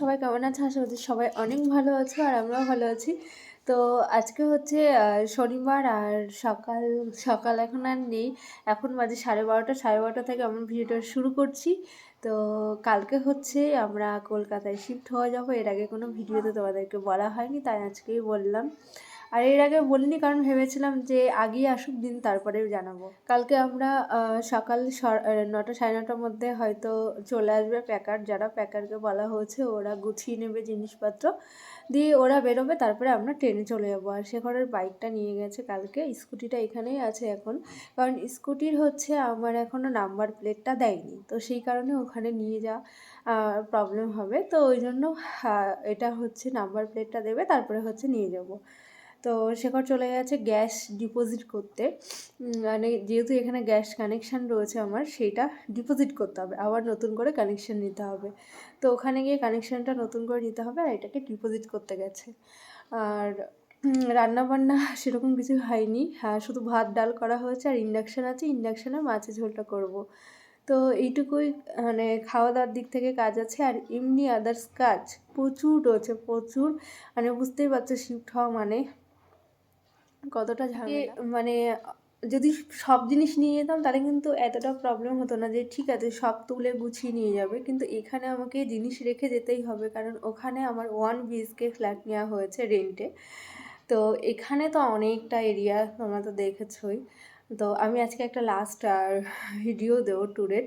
সবাই কেমন আছে? আশা করছি সবাই অনেক ভালো আছো আর আমরাও ভালো আছি। তো আজকে হচ্ছে শনিবার আর সকাল সকাল এখন আর নেই। এখন বাজে সাড়ে বারোটা সাড়ে বারোটা থেকে আমরা ভিডিওটা শুরু করছি। তো কালকে হচ্ছে আমরা কলকাতায় শিফট হওয়া যাব। এর আগে কোনো ভিডিওতে তোমাদেরকে বলা হয়নি, তাই আজকেই বললাম। আর এর আগে বলিনি, কারণ ভেবেছিলাম যে আগেই আসুক, দিন তারপরে জানাব। কালকে আমরা সকাল নটা সাড়ে নটার মধ্যে হয়তো চলে আসবে প্যাকার যারা প্যাকারকে বলা হয়েছে, ওরা গুছিয়ে নেবে জিনিসপত্র। দিয়ে ওরা বেরোবে, তারপরে আমরা ট্রেনে চলে যাব। আর শেখরের বাইকটা নিয়ে গেছে কালকে। স্কুটিটা এখানেই আছে এখন। কারণ স্কুটির হচ্ছে আমার এখনও নাম্বার প্লেটটা দেয়নি। তো সেই কারণে ওখানে নিয়ে যাওয়া প্রবলেম হবে। তো ওই জন্য এটা হচ্ছে নাম্বার প্লেটটা দেবে, তারপরে হচ্ছে নিয়ে যাব। তো শেখর চলে গেছে গ্যাস ডিপোজিট করতে। মানে যেহেতু এখানে গ্যাস কানেকশান রয়েছে আমার, সেইটা ডিপোজিট করতে হবে। আবার নতুন করে কানেকশান নিতে হবে। তো ওখানে গিয়ে কানেকশানটা নতুন করে নিতে হবে আর এটাকে ডিপোজিট করতে গেছে। আর রান্না বান্না সেরকম কিছু হয়নি। হ্যাঁ শুধু ভাত, ডাল করা হয়েছে আর ইন্ডাকশান আছে। ইন্ডাকশানে মাছের ঝোলটা করব। তো এইটুকুই মানে খাওয়া দাওয়ার দিক থেকে কাজ আছে। আর এমনি আদার্স কাজ প্রচুর রয়েছে, প্রচুর। মানে বুঝতেই পারছ শিফট হওয়া মানে কতটা ঝামেলা? মানে যদি সব জিনিস নিয়ে যেতাম তাহলে কিন্তু এতটা প্রবলেম হতো না যে ঠিক আছে সব তুলে গুছিয়ে নিয়ে যাবে। কিন্তু এখানে আমাকে জিনিস রেখে যেতেই হবে কারণ ওখানে আমার ওয়ান বিএসকে ফ্ল্যাট নেওয়া হয়েছে রেন্টে তো এখানে তো অনেকটা এরিয়া তোমরা তো দেখেছই। তো আমি আজকে একটা লাস্ট আর ভিডিও দেবো ট্যুরের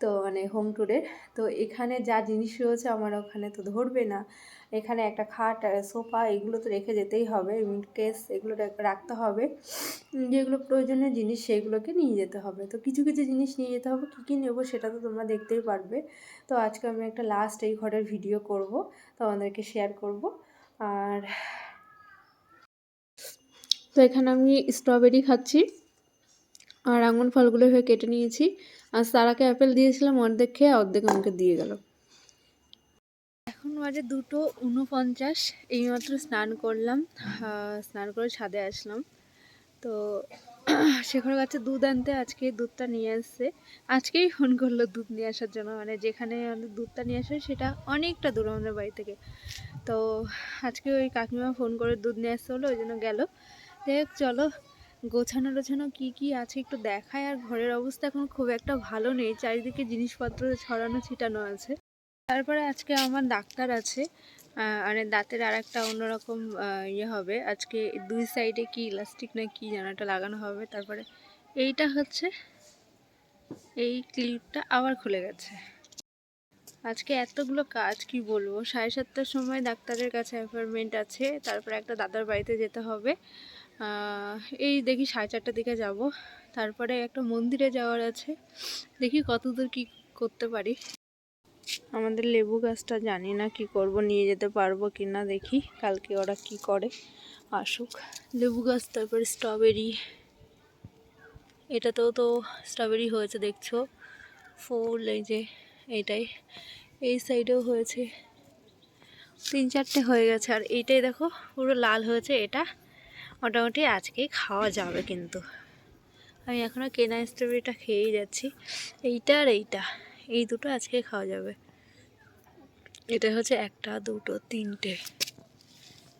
তো মানে হোম ট্যুরের তো এখানে যা জিনিস রয়েছে আমার ওখানে তো ধরবে না। এখানে একটা খাট সোফা এগুলো তো রেখে যেতেই হবে। কেস এগুলো রাখতে হবে। যেগুলো প্রয়োজনীয় জিনিস সেগুলোকে নিয়ে যেতে হবে। তো কিছু কিছু জিনিস নিয়ে যেতে হবে। কী কী নেব সেটা তো তোমরা দেখতেই পারবে। তো আজকে আমি একটা লাস্ট এই ঘরের ভিডিও করব, তোমাদেরকে শেয়ার করব। আর তো এখানে আমি স্ট্রবেরি খাচ্ছি আর আঙুর ফলগুলো হয়ে কেটে নিয়েছি। আর সারাকে অ্যাপেল দিয়েছিলাম, অর্ধেক খেয়ে অর্ধেক আমাকে দিয়ে গেল। এখন বাজে দুটো উনপঞ্চাশ এইমাত্র স্নান করলাম স্নান করে ছাদে আসলাম। তো শেখর কাছে দুধ আনতে আজকে দুধটা নিয়ে আসছে। আজকেই ফোন করল দুধ নিয়ে আসার জন্য মানে যেখানে আমাদের দুধটা নিয়ে আসে সেটা অনেকটা দূর আমাদের বাড়ি থেকে। তো আজকে ওই কাকিমা ফোন করে দুধ নিয়ে আসতে হলো ওই জন্য গেল। দেখ চলো, গোছানো টোছানো কী কী আছে একটু দেখায় আর ঘরের অবস্থা এখন খুব একটা ভালো নেই, চারিদিকে জিনিসপত্র ছড়ানো ছিটানো আছে। তারপরে আজকে আমার ডাক্তার আছে মানে দাঁতের আর একটা অন্যরকম ইয়ে হবে। আজকে দুই সাইডে কি ইলাস্টিক না কি একটা লাগানো হবে। তারপরে এইটা হচ্ছে, এই ক্লিপটা আবার খুলে গেছে। আজকে এতগুলো কাজ, কি বলব? সাড়ে সাতটার সময় ডাক্তারের কাছে অ্যাপয়েন্টমেন্ট আছে, তারপরে একটা দাদার বাড়িতে যেতে হবে। এই দেখি সাড়ে চারটার দিকে যাব। তারপরে একটা মন্দিরে যাওয়ার আছে। দেখি কতদূর কি করতে পারি। আমাদের লেবু গাছটা জানি না কি করব, নিয়ে যেতে পারব কি না দেখি, কালকে ওরা কি করে, আসুক। লেবু গাছ, তারপরে স্ট্রবেরি এটাতেও তো স্ট্রবেরি হয়েছে দেখছ, ফুল, এই যে এইটাই, এই সাইডেও হয়েছে, তিন চারটে হয়ে গেছে, আর এইটাই দেখো, পুরো লাল হয়েছে এটা, মোটামুটি আজকেই খাওয়া যাবে কিন্তু। আমি এখনও কেনা স্ট্রবেরিটা খেয়েই যাচ্ছি, এইটা আর এইটা। এই দুটো আজকে খাওয়া যাবে। এটা হচ্ছে একটা, দুটো, তিনটে।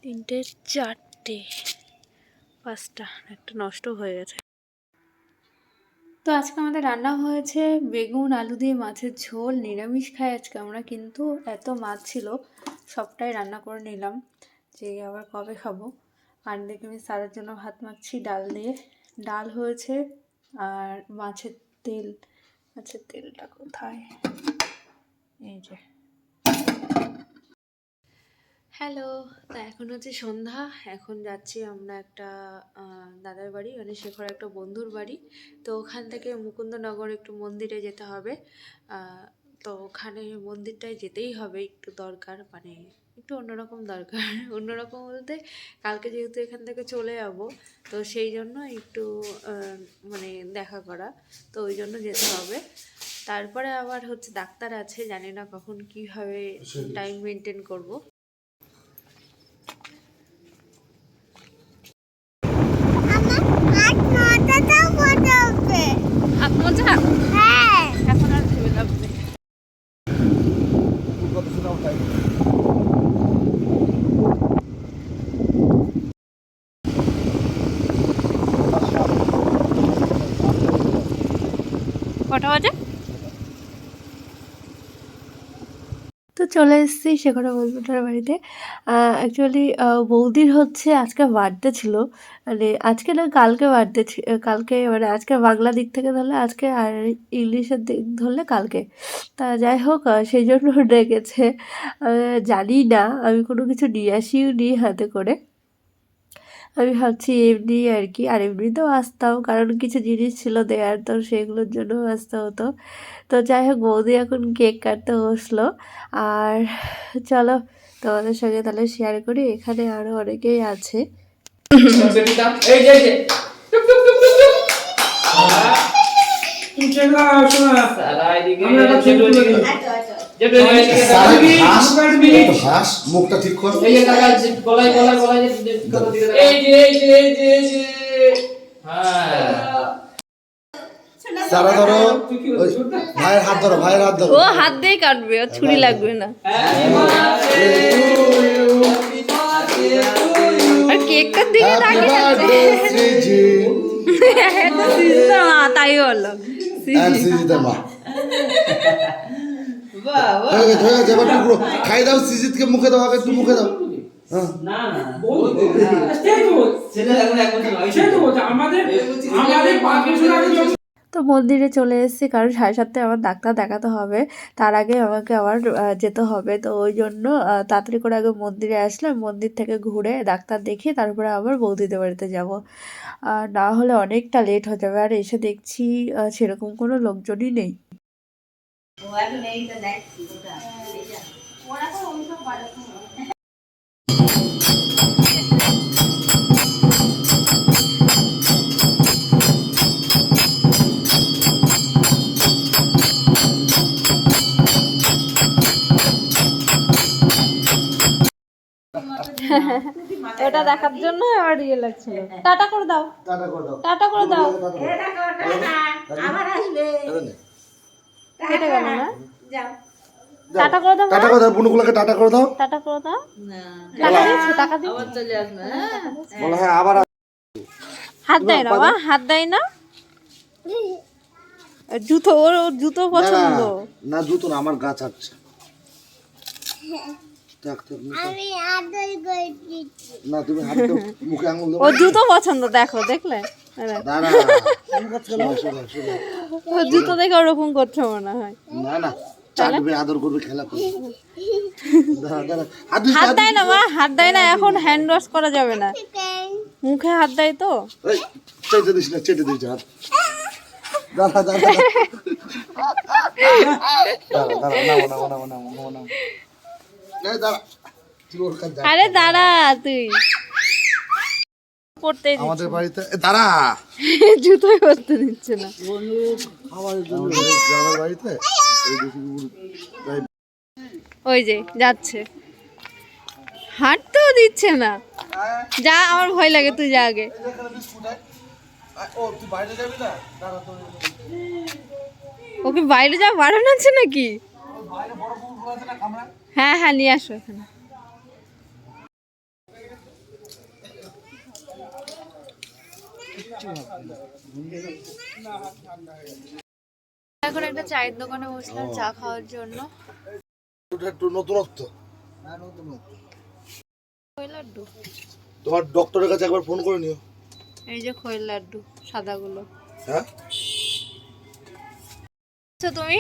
তিনটে, চারটে, পাঁচটা। একটা নষ্ট হয়ে গেছে। তো আজকে আমাদের রান্না হয়েছে বেগুন, আলু দিয়ে মাছের ঝোল, নিরামিষ খাই আজকে। আমরা কিন্তু এত মাছ ছিল, সবটাই রান্না করে নিলাম যে আবার কবে খাব। আর দেখে আমি সারার জন্য ভাত মাখছি, ডাল দিয়ে। ডাল হয়েছে আর মাছের তেল। মাছের তেলটা কোথায়? এই যে। হ্যালো, তা এখন হচ্ছে সন্ধ্যা। এখন যাচ্ছি আমরা একটা দাদার বাড়ি মানে শেখর একটা বন্ধুর বাড়ি। তো ওখান থেকে মুকুন্দনগর একটু মন্দিরে যেতে হবে। তো ওখানে মন্দিরটায় যেতেই হবে, একটু দরকার মানে একটু অন্যরকম দরকার। অন্যরকম বলতে কালকে যেহেতু এখান থেকে চলে যাব তো সেই জন্য একটু মানে দেখা করা তো ওই জন্য যেতে হবে। তারপরে আবার হচ্ছে ডাক্তার আছে জানি না কখন কীভাবে টাইম মেনটেন করব আট নটাতেও মজা হবে হাত মোজা হ্যাঁ এখন আর ভেবে লাভ নেই কত ছিল আমার কটা বাজে তো চলে এসেছি সেখানে বন্ধুটার বাড়িতে। অ্যাকচুয়ালি বৌদির হচ্ছে আজকে বার্থডে ছিল। মানে আজকে না, কালকে বার্থডে কালকে মানে আজকে বাংলা দিক থেকে ধরলে আজকে আর ইংলিশের দিক ধরলে কালকে। তা যাই হোক সেই জন্য ডেকেছে। জানি না, আমি কোনো কিছু নিয়ে আসিও নি হাতে করে। আমি ভাবছি এমনি আর কি আর এমনিতেও আসতাম কারণ কিছু জিনিস ছিল দেয়ার তো সেগুলোর জন্য আসতে হতো তো যাই হোক বৌদি এখন কেক কাটতে বসল আর চলো তোমাদের সঙ্গে তাহলে শেয়ার করি এখানে আরও অনেকেই আছে এই মুখটা ঠিক কর এই যে গলায় গলায় গলায় যে- যে কথা দিকে তাকা। এই যে এই যে এই যে এই যে। হ্যাঁ। সারা ধরো ভাইয়ের হাত ধরো ভাইয়ের হাত ধরো। ও হাত দিয়ে কাটবে ছুরি লাগবে না। আর কেকটার দিকে তাকিয়ে বার্থডে শ্রীজি এটা সিস্টার মা তাই হলো আর মা। হয়ে গেছে গেছে এবার টুকরো। খাই দাও শ্রীজিৎকে মুখে দাও আগে একটু মুখে দাও। না না তো মন্দিরে চলে এসেছি কারণ সাড়ে সাতটায় আমার ডাক্তার দেখাতে হবে। তার আগে আমাকে আবার যেতে হবে। তো ওই জন্য তাড়াতাড়ি করে আগে মন্দিরে আসলাম। মন্দির থেকে ঘুরে ডাক্তার দেখিয়ে তারপরে আবার বৌদিদের বাড়িতে যাব। আর না হলে অনেকটা লেট হয়ে যাবে। আর এসে দেখছি সেরকম কোনো লোকজনই নেই। ওটা দেখার জন্য আমার ইয়ে লাগছিল। টাটা করে দাও। টাটা করে দাও। টাটা করে দাও। আরে নে। কেটে গেল না? টাটা করে দাও টাটা করে দাও বুনুগুলোকে টাটা করে দাও। টাটা করে দাও। টাকা দিচ্ছ টাকা দিচ্ছ বলে হ্যাঁ আবার হাত দেয় না বা হাত দেয় না? জুতো ওর ওর জুতো না, পছন্দ। না জুতো না আমার গা ছাড়ছে। না তুমি মুখে আঙুল ও জুতো পছন্দ দেখো দেখলে। ও জুতো দেখে ওরকম করছে মনে হয়। না না চাটবে আদর করবে খেলা করবে। দাঁড়া দাঁড়া। হাত দিস না, হাত হাত দেয় না মা হাত দেয় না এখন হ্যান্ড ওয়াশ করা যাবে না। মুখে হাত দেয় তো। চেটে দিস না চেটে দিস হাত। দাঁড়া দাঁড়া দাঁড়া। দাঁড়া দাঁড়া নামো নামো নামো নামো নামো। আরে দাঁড়া তুই। পড়তে আমাদের বাড়িতে দাঁড়া। জুতোই পড়তে দিচ্ছে না। আমাদের বাড়িতে ওই যে যাচ্ছে। হাঁটতেও দিচ্ছে না। যা আমার ভয় লাগে তুই যা আগে। বাইরে ওকে বাইরে যা বাড়ানো আছে নাকি? হ্যাঁ হ্যাঁ নিয়ে আসো এখানে। এখন একটা চায়ের দোকানে বসলাম চা খাওয়ার জন্য। নতুনত্ব। খই লাড্ডু। তোমার ডক্টরের কাছে একবার ফোন করে নিও। এই যে খই লাড্ডু সাদাগুলো। হ্যাঁ? আচ্ছা তুমি?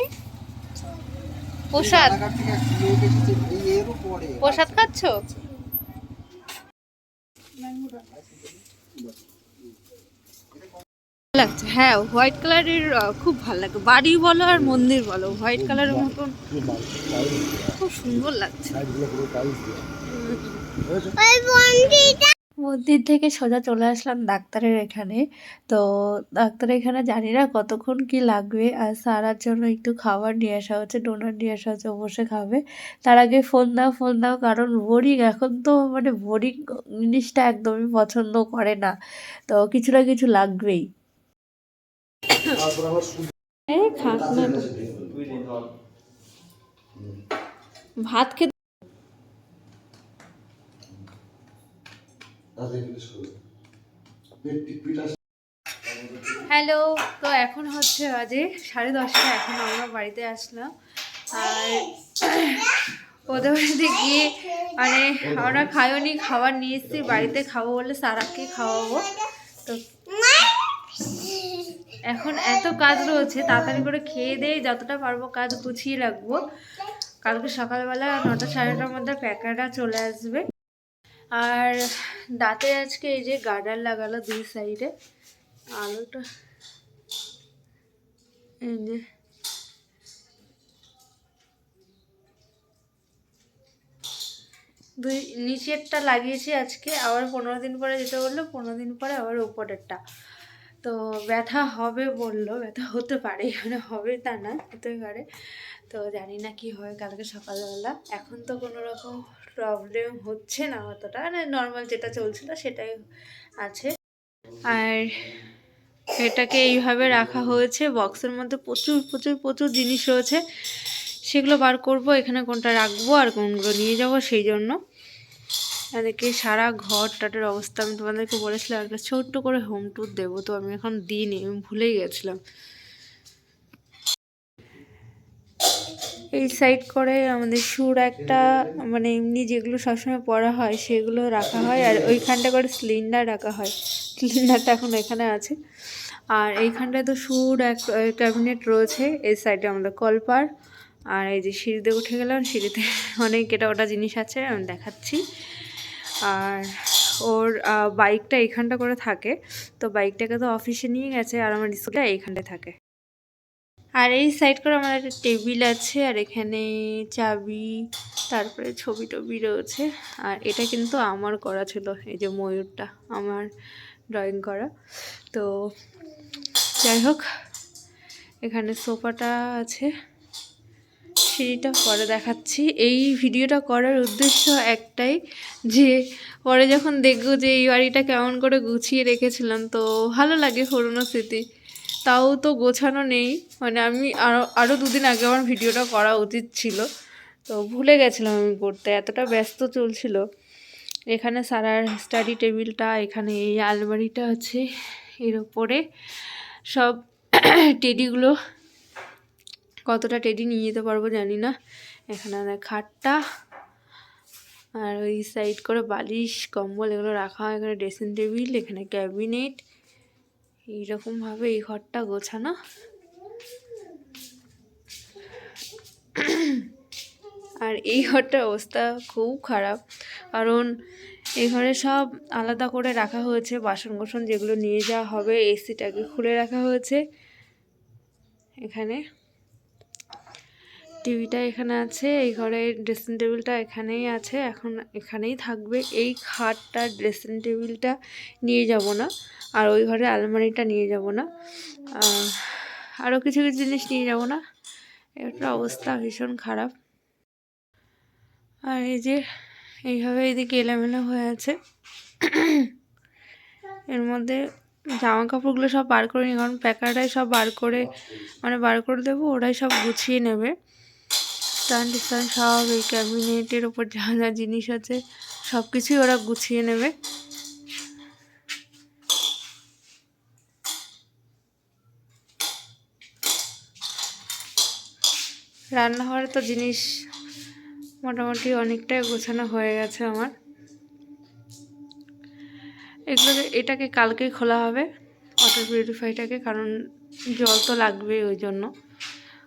প্রসাদ? প্রসাদ খাচ্ছ? লাগছে। হ্যাঁ হোয়াইট কালারের খুব ভালো লাগে। বাড়ি বলো আর মন্দির বলো। হোয়াইট কালারের মতন খুব সুন্দর লাগছে। মন্দির থেকে সোজা চলে আসলাম ডাক্তারের এখানে। তো ডাক্তারের এখানে জানি না কতক্ষণ কি লাগবে। আর সারার জন্য একটু খাবার নিয়ে আসা হচ্ছে ডোনার নিয়ে আসা হচ্ছে বসে খাবে। তার আগে ফোন দাও ফোন দাও কারণ বোরিং এখন তো মানে বোরিং জিনিসটা একদমই পছন্দ করে না। তো কিছু না কিছু লাগবেই। ভাত খেতে হ্যালো, তো এখন হচ্ছে বাজে সাড়ে দশটা, এখন আমরা বাড়িতে আসলাম। আর ওদের বাড়িতে গিয়ে মানে আমরা খাইওনি, খাবার নিয়ে এসেছি, বাড়িতে খাব বলে সারাকে খাওয়াবো। তো এখন এত কাজ রয়েছে, তাড়াতাড়ি করে খেয়ে দিয়ে যতটা পারব কাজ গুছিয়ে রাখব। কালকে সকালবেলা নটা সাড়ে নটার মধ্যে প্যাকারটা চলে আসবে। আর দাঁতে আজকে এই যে গার্ডার লাগালো দুই সাইডে। আলোটা এই যে দুই নিচেরটা লাগিয়েছি আজকে, আবার পনেরো দিন পরে যেটা বলল, পনেরো দিন পরে আবার উপরেরটা তো ব্যথা হবে বলল, ব্যথা হতে পারে মানে হবে তা না হতে পারে। তো জানি না কি হয় কালকে সকালবেলা। এখন তো কোনো রকম প্রবলেম হচ্ছে না অতটা মানে নর্মাল যেটা চলছিল সেটাই আছে। আর এটাকে এইভাবে রাখা হয়েছে, বক্সের মধ্যে প্রচুর প্রচুর প্রচুর জিনিস রয়েছে। সেগুলো বার করব, এখানে কোনটা রাখব আর কোনগুলো নিয়ে যাব সেই জন্য। এদিকে সারা ঘর টাটের অবস্থা, আমি তোমাদেরকে বলেছিলাম, একটা ছোট্ট করে হোম ট্যুর দেবো, তো আমি এখন দিইনি, আমি ভুলেই গেছিলাম। এই সাইড করে আমাদের সুর একটা মানে এমনি যেগুলো সবসময় পড়া হয়, সেগুলো রাখা হয়, আর ওইখানটা করে সিলিন্ডার রাখা হয় সিলিন্ডারটা এখন এখানে আছে। আর এইখানটায় তো সুর এক ক্যাবিনেট রয়েছে, এই সাইডে আমাদের কলপার, আর এই যে সিঁড়িতে উঠে গেলাম, সিঁড়িতে অনেক, এটা ওটা জিনিস আছে, আমি দেখাচ্ছি। আর ওর বাইকটা এইখানটা করে থাকে। তো বাইকটাকে তো অফিসে নিয়ে গেছে আর আমার স্কুলটা এইখানটায় থাকে। আর এই সাইড করে আমার একটা টেবিল আছে আর এখানে চাবি, তারপরে ছবি টবি রয়েছে। আর এটা কিন্তু আমার করা ছিল, এই যে ময়ূরটা, আমার ড্রয়িং করা। তো যাই হোক, এখানে সোফাটা আছে। সিঁড়িটা পরে দেখাচ্ছি। এই ভিডিওটা করার উদ্দেশ্য একটাই যে, পরে যখন দেখব যে এই বাড়িটা কেমন করে গুছিয়ে রেখেছিলাম, তো ভালো লাগে পুরোনো স্মৃতি। তাও তো গোছানো নেই। মানে আমি আরও আরও দুদিন আগে আমার ভিডিওটা করা উচিত ছিল। তো ভুলে গেছিলাম আমি করতে, এতটা ব্যস্ত চলছিল। এখানে সারার স্টাডি টেবিলটা, এখানে এই আলমারিটা আছে, এর ওপরে সব টেডিগুলো কতটা টেডি নিয়ে যেতে পারব জানি না। এখানে খাটটা আর ওই সাইড করে বালিশ, কম্বল এগুলো রাখা হয় এখানে ড্রেসিং টেবিল এখানে ক্যাবিনেট এইরকমভাবে এই ঘরটা গোছানো। আর এই ঘরটার অবস্থা খুব খারাপ। কারণ এই ঘরে সব আলাদা করে রাখা হয়েছে বাসন কোসন যেগুলো নিয়ে যাওয়া হবে এসিটাকে খুলে রাখা হয়েছে। এখানে টিভিটা এখানে আছে, এই ঘরে ড্রেসিং টেবিলটা এখানেই আছে, এখন এখানেই থাকবে। এই খাটটা ড্রেসিং টেবিলটা নিয়ে যাব না, আর ওই ঘরে আলমারিটা নিয়ে যাব না। আরও কিছু কিছু জিনিস নিয়ে যাব না। একটা অবস্থা ভীষণ খারাপ। আর এই যে, এইভাবে এদিকে এলোমেলো হয়ে আছে। এর মধ্যে জামা কাপড়গুলো সব বার করে নিই কারণ প্যাকারটাই সব বার করে মানে বার করে দেবো ওরাই সব গুছিয়ে নেবে। স্ট্যান্ড স্ট্যান্ড সব এই ক্যাবিনেটের ওপর যা যা জিনিস আছে সব কিছুই ওরা গুছিয়ে নেবে। রান্নাঘরে তো জিনিস মোটামুটি অনেকটাই গোছানো হয়ে গেছে আমার। এগুলো এটাকে কালকেই খোলা হবে ওয়াটার পিউরিফাইটাকে কারণ জল তো লাগবে ওই জন্য।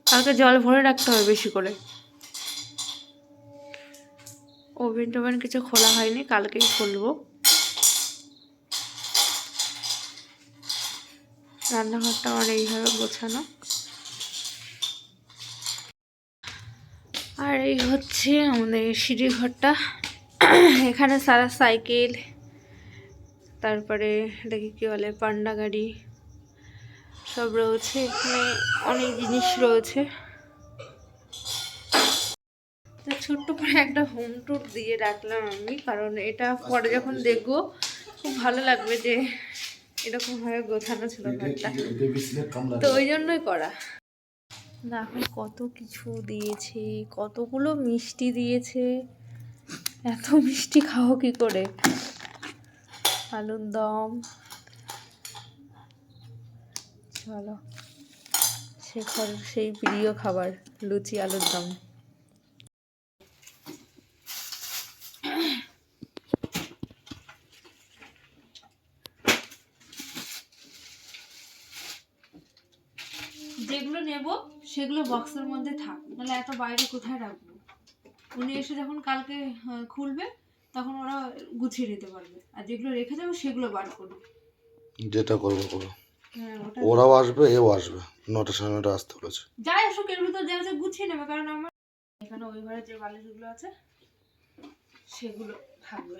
কালকে জল ভরে রাখতে হবে বেশি করে। ওভেন টোভেন কিছু খোলা হয়নি, কালকেই খুলবো। রান্নাঘরটা আমার এইভাবে গোছানো। আর এই হচ্ছে আমাদের সিঁড়ি ঘরটা। এখানে সারা সাইকেল, তারপরে এটাকে কী বলে, পান্ডা গাড়ি, সব রয়েছে। এখানে অনেক জিনিস রয়েছে। ছোট্ট করে একটা হোম ট্যুর দিয়ে রাখলাম আমি কারণ এটা পরে যখন দেখব খুব ভালো লাগবে যে এরকমভাবে গোছানো ছিল ঘরটা। তো ওই জন্যই করা। দেখো কত কিছু দিয়েছে কতগুলো মিষ্টি দিয়েছে এত মিষ্টি খাও কি করে? আলুর দম। চলো শেখর সেই প্রিয় খাবার লুচি আলুর দম। যেগুলো নেব সেগুলো বক্সের মধ্যে থাক। নাহলে এত বাইরে কোথায় রাখব? উনি এসে যখন কালকে খুলবে তখন ওরা গুছিয়ে নিতে পারবে। আর যেগুলো রেখে যাব সেগুলো বার করবে। যেটা করব করো। হ্যাঁ ওরাও আসবে এও আসবে। নটা সাড়ে নটা আসতে বলেছে। যাই আসুক এর ভিতর যা যা গুছিয়ে নেবে কারণ আমার এখানে ওই ঘরে যে বালিশগুলো আছে সেগুলো থাকবে।